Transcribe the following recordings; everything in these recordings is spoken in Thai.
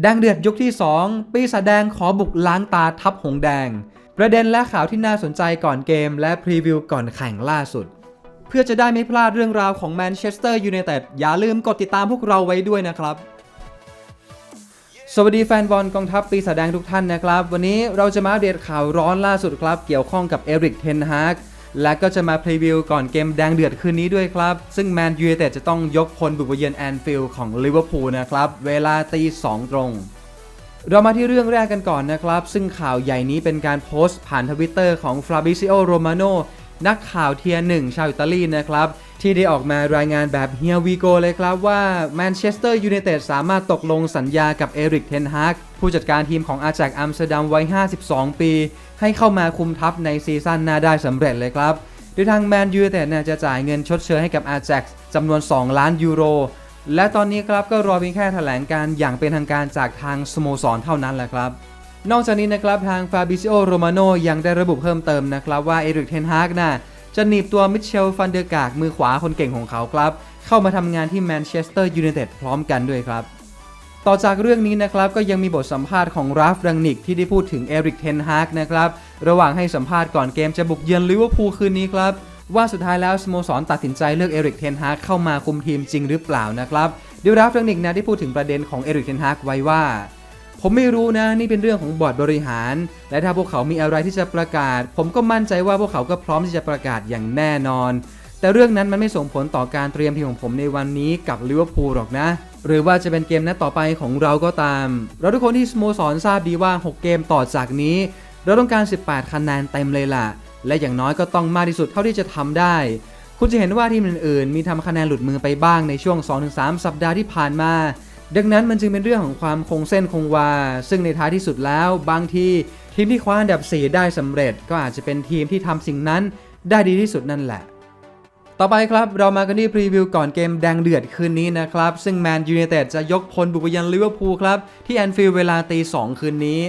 แดงเดือดยกที่ 2 ปีศาจแดงขอบุกล้างตาทับหงแดง ประเด็นและข่าวที่น่าสนใจก่อนเกมและพรีวิวก่อนแข่งล่าสุด เพื่อจะได้ไม่พลาดเรื่องราวของแมนเชสเตอร์ยูไนเต็ดอย่าลืมกดติดตามพวกเราไว้ด้วยนะครับ สวัสดีแฟนบอลกองทัพปีศาจแดงทุกท่านนะครับ วันนี้เราจะมาอัปเดตข่าวร้อนล่าสุดครับ เกี่ยวข้องกับเอริกเทนฮาก และก็จะมาพรีวิวก่อนเกมแดงเดือดคืนนี้ด้วยครับ ซึ่งแมนยูไนเต็ดจะต้องยกพลบุกไปเยือนแอนฟิลด์ของลิเวอร์พูลนะครับ เวลาตีสองตรง เรามาที่เรื่องแรกกันก่อนนะครับ ซึ่งข่าวใหญ่นี้เป็นการโพสต์ผ่านทวิตเตอร์ของฟ a บิซิโอโรมาโนนักข่าวเทียร์หนึ่งชาวอิตาลีนะครับ ที่ได้ออกมารายงานแบบเฮียวีโกเลยครับว่าแมนเชสเตอร์ยูไนเต็ดสามารถตกลงสัญญากับเอริกเทนฮาก ผู้จัดการทีมของอาแจกอัมสเตอร์ดัมวัย 52 ปี ให้เข้ามาคุมทัพในซีซั่นหน้าได้สำเร็จเลยครับโดยทางแมนยูเต็ดจะจ่ายเงินชดเชยให้กับอาแจกจำนวน 2 ล้านยูโร และตอนนี้ครับก็รอเพียงแค่แถลงการอย่างเป็นทางการจากทางสโมสรเท่านั้นแหละครับ นอกจากนี้นะครับทางฟาบิซิโอโรมาโนยังได้ระบุเพิ่มเติมนะครับว่าเอริกเทนฮากน่ะจะหนีบตัวมิเชลฟันเดอร์กากมือขวาคนเก่งของเขาครับ เข้ามาทำงานที่แมนเชสเตอร์ยูไนเต็ดพร้อมกันด้วยครับ ต่อจากเรื่องนี้นะครับก็ยังมีบทสัมภาษณ์ของราฟรังนิกที่ได้พูดถึงเอริกเทนฮากนะครับระหว่างให้สัมภาษณ์ก่อนเกมจะบุกเยือนลิเวอร์พูลคืนนี้ครับว่าสุดท้ายแล้วสโมสรตัดสินใจเลือกเอริกเทนฮากเข้ามาคุมทีมจริงหรือเปล่านะครับเดยวราฟรังนิกนะได้พูดถึงประเด็นของเอริกเทนฮากไว้ว่า ผมไม่รู้นะนี่เป็นเรื่องของบอร์ดบริหาร และถ้าพวกเขามีอะไรที่จะประกาศ ผมก็มั่นใจว่าพวกเขาก็พร้อมที่จะประกาศอย่างแน่นอน แต่เรื่องนั้นมันไม่ส่งผลต่อการเตรียมทีมของผมในวันนี้กับลิเวอร์พูลหรอกนะ หรือว่าจะเป็นเกมนัดต่อไปของเราก็ตาม เราทุกคนที่สโมสรทราบดีว่า 6 เกมต่อจากนี้ เราต้องการ 18 คะแนนเต็มเลยล่ะ และอย่างน้อยก็ต้องมากที่สุดเท่าที่จะทำได้ คุณจะเห็นว่าทีมอื่นๆ มีทำคะแนนหลุดมือไปบ้างในช่วง 2-3 สัปดาห์ที่ผ่านมา ดังนั้นมันจึงเป็นเรื่องของความคงเส้นคงวา ซึ่งในท้ายที่สุดแล้วบางทีทีมที่คว้าอันดับ 4 ได้สำเร็จ ก็อาจจะเป็นทีมที่ทำสิ่งนั้นได้ดีที่สุดนั่นแหละ ต่อไปครับ เรามากันที่พรีวิวก่อนเกมแดงเดือดคืนนี้นะครับ ซึ่งแมนยูไนเต็ดจะยกพลบุกไปยันลิเวอร์พูลครับ ที่แอนฟิลด์เวลาตี2คืนนี้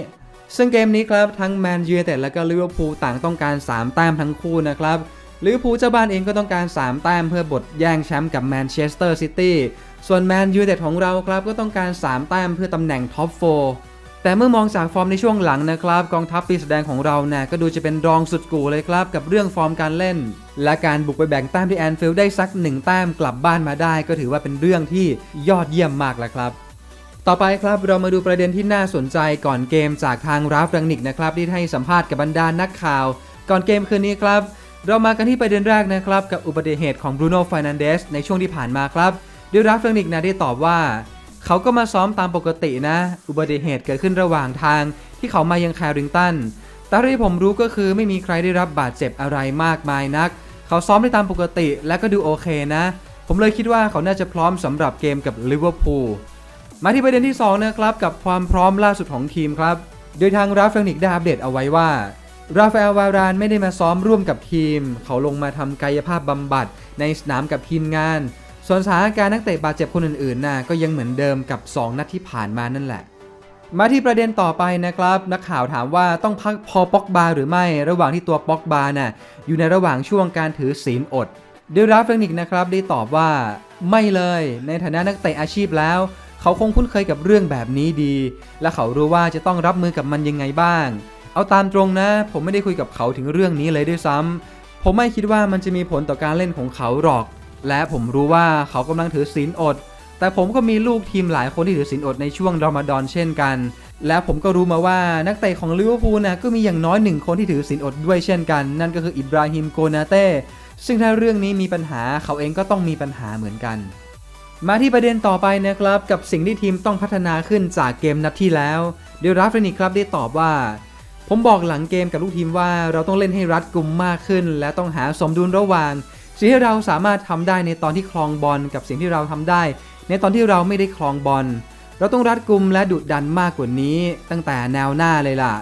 ซึ่งเกมนี้ครับ ทั้งแมนยูไนเต็ดและก็ลิเวอร์พูลต่างต้องการ 3 แต้มทั้งคู่นะครับลิเวอร์พูลเจ้าบ้านเองก็ต้องการ 3 แต้มเพื่อบทแย่งแชมป์กับแมนเชสเตอร์ซิตี้ส่วนแมนยูไนเต็ดของเราครับก็ต้องการ 3 แต้มเพื่อตำแหน่งท็อปโฟ แต่เมื่อมองจากฟอร์มในช่วงหลังนะครับ กองทัพปีศาจแดงของเราเนี่ยก็ดูจะเป็นรองสุดกูเลยครับ กับเรื่องฟอร์มการเล่น และการบุกไปแบ่งแต้มที่แอนฟิลด์ได้สักหนึ่งแต้มกลับบ้านมาได้ ก็ถือว่าเป็นเรื่องที่ยอดเยี่ยมมากแล้วครับ ต่อไปครับเรามาดูประเด็นที่น่าสนใจก่อนเกมจากทางราฟรังนิกนะครับที่ให้สัมภาษณ์กับบรรดานักข่าว ก่อนเกมคืนนี้ครับ เรามากันที่ประเด็นแรกนะครับกับอุบัติเหตุของบรูโน่ฟ r นันเดสในช่วงที่ผ่านมาครับดิราฟรังนิกนะได้ตอบว่า เขาก็มาซ้อมตามปกตินะ อุบัติเหตุเกิดขึ้นระหว่างทางที่เขามายังแคริงตัน แต่ที่ผมรู้ก็คือไม่มีใครได้รับบาดเจ็บอะไรมากมายนัก เขาซ้อมได้ตามปกติและก็ดูโอเคนะ ผมเลยคิดว่าเขาน่าจะพร้อมสำหรับเกมกับลิเวอร์พูล มาที่ประเด็นที่2นะครับกับความพร้อมล่าสุดของทีมครับ โดยทางราฟานิกได้อัปเดตเอาไว้ว่าราฟาเอลวารานไม่ได้มาซ้อมร่วมกับทีม เขาลงมาทำกายภาพบำบัดในสนามกับทีมงาน ส่วนสถานการณ์นักเตะบาดเจ็บคนอื่นๆน่ะก็ยังเหมือนเดิมกับ 2 นัดที่ผ่านมานั่นแหละ มาที่ประเด็นต่อไปนะครับ นักข่าวถามว่าต้องพักพอป็อกบาหรือไม่ระหว่างที่ตัวป็อกบาน่ะอยู่ในระหว่างช่วงการถือศีลอดโดยราฟานิกนะครับได้ตอบว่าไม่เลยในฐานะนักเตะอาชีพแล้ว เขาคงคุ้นเคยกับเรื่องแบบนี้ดี และเขารู้ว่าจะต้องรับมือกับมันยังไงบ้าง เอาตามตรงนะ ผมไม่ได้คุยกับเขาถึงเรื่องนี้เลยด้วยซ้ำผมไม่คิดว่ามันจะมีผลต่อการเล่นของเขาหรอก และผมรู้ว่าเขากำลังถือศีลอด แต่ผมก็มีลูกทีมหลายคนที่ถือศีลอดในช่วงรอมฎอนเช่นกัน และผมก็รู้มาว่านักเตะของลิเวอร์พูลนะก็มีอย่างน้อยหนึ่งคนที่ถือศีลอดด้วยเช่นกัน นั่นก็คืออิบราฮิมโกนาเต้ซึ่งถ้าเรื่องนี้มีปัญหาเขาเองก็ต้องมีปัญหาเหมือนกัน มาที่ประเด็นต่อไปนะครับ กับสิ่งที่ทีมต้องพัฒนาขึ้นจากเกมนัดที่แล้วเดยวราฟเรนิกครับได้ตอบว่า ผมบอกหลังเกมกับลูกทีมว่าเราต้องเล่นให้รัดกุมมากขึ้น และต้องหาสมดุลระหว่าง สิ่งที่เราสามารถทำได้ในตอนที่คลองบอลกับสิ่งที่เราทำได้ ในตอนที่เราไม่ได้คลองบอล เราต้องรัดกุมและดุดันมากกว่านี้ ตั้งแต่แนวหน้าเลยล่ะ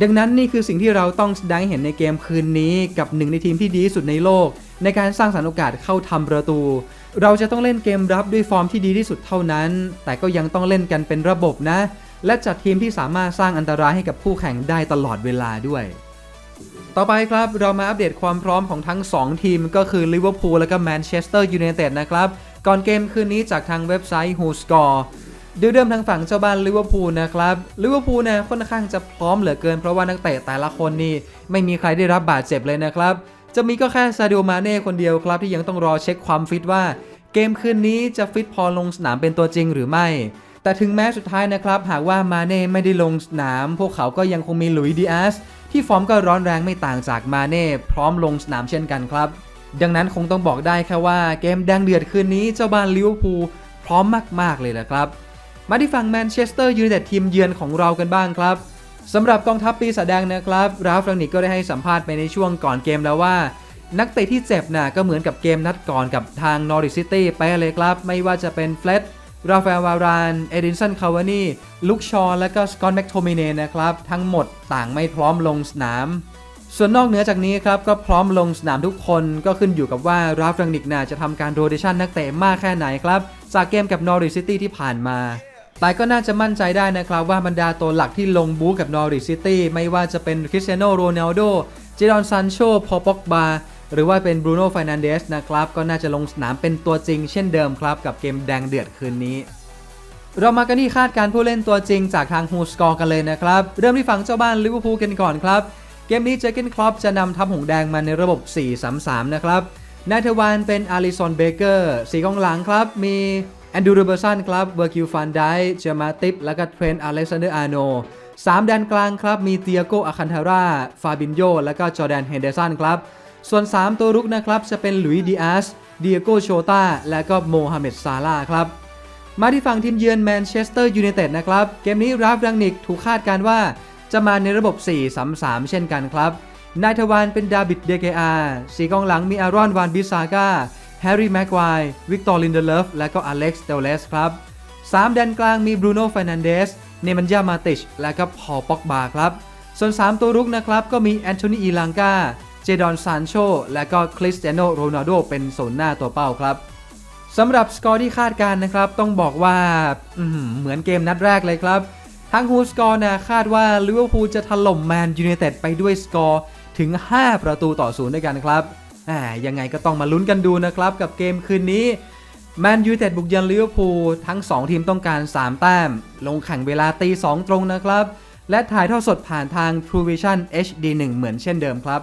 ดังนั้นนี่คือสิ่งที่เราต้องแสดงให้เห็นในเกมคืนนี้กับหนึ่งในทีมที่ดีที่สุดในโลก ในการสร้างสรรค์โอกาสเข้าทำประตู เราจะต้องเล่นเกมรับด้วยฟอร์มที่ดีที่สุดเท่านั้น แต่ก็ยังต้องเล่นกันเป็นระบบนะ และจัดทีมที่สามารถสร้างอันตรายให้กับคู่แข่งได้ตลอดเวลาด้วย ต่อไปครับเรามาอัปเดตความพร้อมของทั้ง 2 ทีมก็คือลิเวอร์พูลและก็แมนเชสเตอร์ยูไนเต็ดนะครับก่อนเกมคืนนี้จากทางเว็บไซต์ Who Score ดยเริ่มทางฝั่งเจ้าบ้านลิเวอร์พูลนะครับลิเวอร์พูลเนี่ยค่อนข้างจะพร้อมเหลือเกินเพราะว่านักเตะแต่ละคนนี่ไม่มีใครได้รับบาดเจ็บเลยนะครับ จะมีก็แค่ซาดิโอมาเน่คนเดียวครับที่ยังต้องรอเช็คความฟิตว่า เกมคืนนี้จะฟิตพอลงสนามเป็นตัวจริงหรือไม่ แต่ถึงแม้สุดท้ายนะครับ หากว่ามาเน่ไม่ได้ลงสนาม พวกเขาก็ยังคงมีหลุยส์ดิอาส ที่ฟอร์มก็ร้อนแรงไม่ต่างจากมาเน่พร้อมลงสนามเช่นกันครับ ดังนั้นคงต้องบอกได้แค่ว่าเกมแดงเดือดคืนนี้เจ้าบ้านลิเวอร์พูลพร้อมมาก ๆ เลยนะครับ มาที่ฝั่งแมนเชสเตอร์ยูไนเต็ดทีมเยือนของเรากันบ้างครับสำหรับกองทัพปีศาจแดงนะครับราฟรังนิกก็ได้ให้สัมภาษณ์ไปในช่วงก่อนเกมแล้วว่า นักเตะที่เจ็บน่ะก็เหมือนกับเกมนัดก่อนกับทางนอริสซิตี้ไปเลยครับ ไม่ว่าจะเป็นเฟลต ราฟาเอลวารานเอดินสันคาวานีลุคชอและก็สกอตแมคโทมิเนนะครับ ทั้งหมดต่างไม่พร้อมลงสนาม ส่วนนอกเหนือจากนี้ครับ ก็พร้อมลงสนามทุกคนก็ขึ้นอยู่กับว่าราฟรังนิกนาจะทำการโรเดชันนักเตะมากแค่ไหนครับ จากเกมกับนอริซิตี้ที่ผ่านมาแต่ก็น่าจะมั่นใจได้นะครับว่าบรรดาตัวหลักที่ลงบู๊กับนอริซิตี้ไม่ว่าจะเป็นคริสเตียโนโรนัลโดเจดอนซันโชพอปอกบา หรือว่าเป็นบรูโน่ไฟนันเดสนะครับ ก็น่าจะลงสนามเป็นตัวจริงเช่นเดิมครับ กับเกมแดงเดือดคืนนี้ เรามากันที่คาดการ์ผู้เล่นตัวจริงจากทางฮูสกอร์กันเลยนะครับ เริ่มที่ฝั่งเจ้าบ้านลิเวอร์พูลกันก่อนครับ เกมนี้เจอเกนคลอปจะนำทัพหงแดงมาในระบบ 4-3-3 นะครับนายเทวานเป็นอาริสันเบเกอร์สีกองหลังครับ มีแอนดูโรเบอร์สันครับเวอร์คิวฟันไดเจมาติปและก็เทรนต์อเล็กซานเดอร์อาโนสามแดนกลางครับ มีเตียโกอาคันทาร่า ฟาบินโย และก็จอแดนเฮนเดอร์สันครับ ส่วน 3 ตัวรุกนะครับจะเป็นหลุยส์ดิอาสเดียโกโชตาและก็โมฮัมเหม็ดซาลาครับ มาที่ฝั่งทีมเยือนแมนเชสเตอร์ยูไนเต็ดนะครับ เกมนี้ราฟรังนิกถูกคาดการว่า จะมาในระบบ 4-3-3 เช่นกันครับ นายทวานเป็นดาบิดเดเกอาสีกองหลังมีอารอนวานบิซาก้าแฮร์รี่แม็กไวร์วิกตอร์ลินเดเลฟและก็อเล็กซ์เตลเลสครับ3แดนกลางมีบรูโน่ฟ r นันเดสเนมันยามาติชและก็พอลป็อกบาครับ ส่วน 3 ตัวรุกนะครับก็มีแอนโทนีอีลังกา จดอนซานโชและก็คริสเตียโนโรนัลโดเป็นโซนหน้าตัวเป้าครับสำหรับสกอร์ที่คาดการนะครับ ต้องบอกว่าเหมือนเกมนัดแรกเลยครับ ทางฮูสกอร์นะคาดว่าลิเวอร์พูลจะถล่มแมนยูไนเต็ดไปด้วยสกอร์ถึง 5 ประตูต่อศูนย์ด้วยกันครับยังไงก็ต้องมาลุ้นกันดูนะครับ กับเกมคืนนี้แมนยูเต็ดบุกเยือนลิเวอร์พูลทั้ง 2 ทีมต้องการ 3 แต้ม ลงแข่งเวลาตี 2 ตรงนะครับ และถ่ายทอดสดผ่านทาง True Vision HD 1 เหมือนเช่นเดิมครับ